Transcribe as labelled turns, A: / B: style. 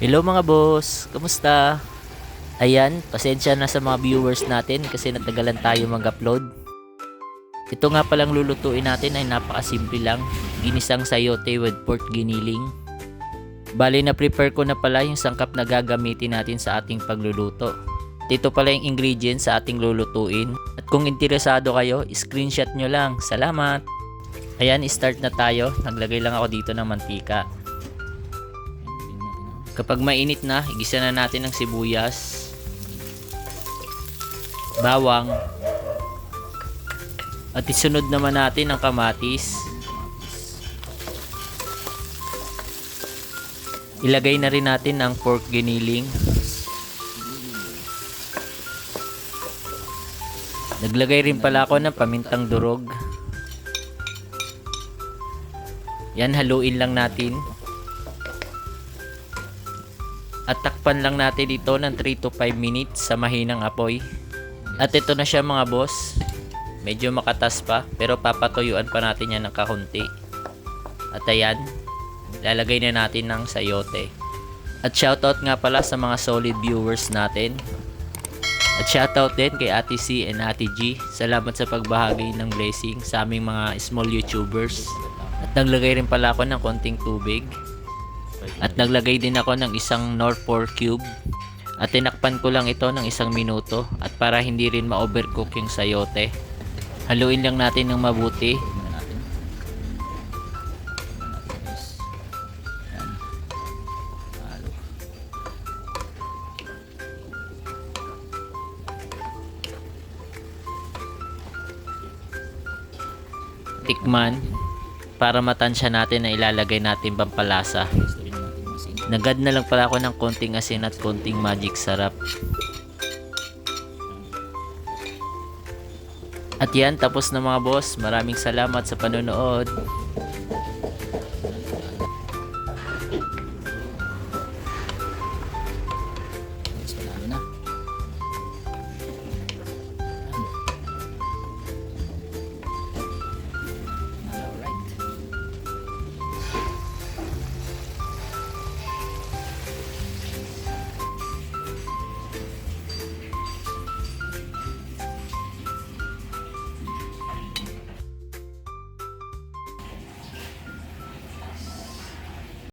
A: Hello mga boss, kamusta? Ayan, pasensya na sa mga viewers natin kasi natagalan tayo mag-upload. Ito nga palang lulutuin natin ay napakasimple lang. Ginisang sayote with pork giniling. Bali na prepare ko na pala yung sangkap na gagamitin natin sa ating pagluluto. Ito pala yung ingredients sa ating lulutuin. At kung interesado kayo, screenshot nyo lang. Salamat! Ayan, start na tayo. Naglagay lang ako dito ng mantika. Kapag mainit na, igisa na natin ng sibuyas, bawang, at isunod naman natin ang kamatis. Ilagay na rin natin ang pork giniling. Naglagay rin pala ako ng pamintang durog. Yan, haluin lang natin. At takpan lang natin ito ng 3 to 5 minutes sa mahinang apoy. At ito na siya mga boss. Medyo makatas pa pero papatuyuan pa natin yan ng kahunti. At ayan, lalagay na natin ng sayote. At shoutout nga pala sa mga solid viewers natin. At shoutout din kay Ate C and Ate G. Salamat sa pagbahagi ng blessing sa aming mga small YouTubers. At naglagay rin pala ako ng konting tubig. At naglagay din ako ng isang Nor 4 cube. At tinakpan ko lang ito ng isang minuto at para hindi rin ma-overcook yung sayote. Haluin lang natin ng mabuti. Tikman para matansya natin na ilalagay natin pampalasa. Nagad na lang pala ako ng konting asin at konting magic sarap. At yan, tapos na mga boss. Maraming salamat sa panonood.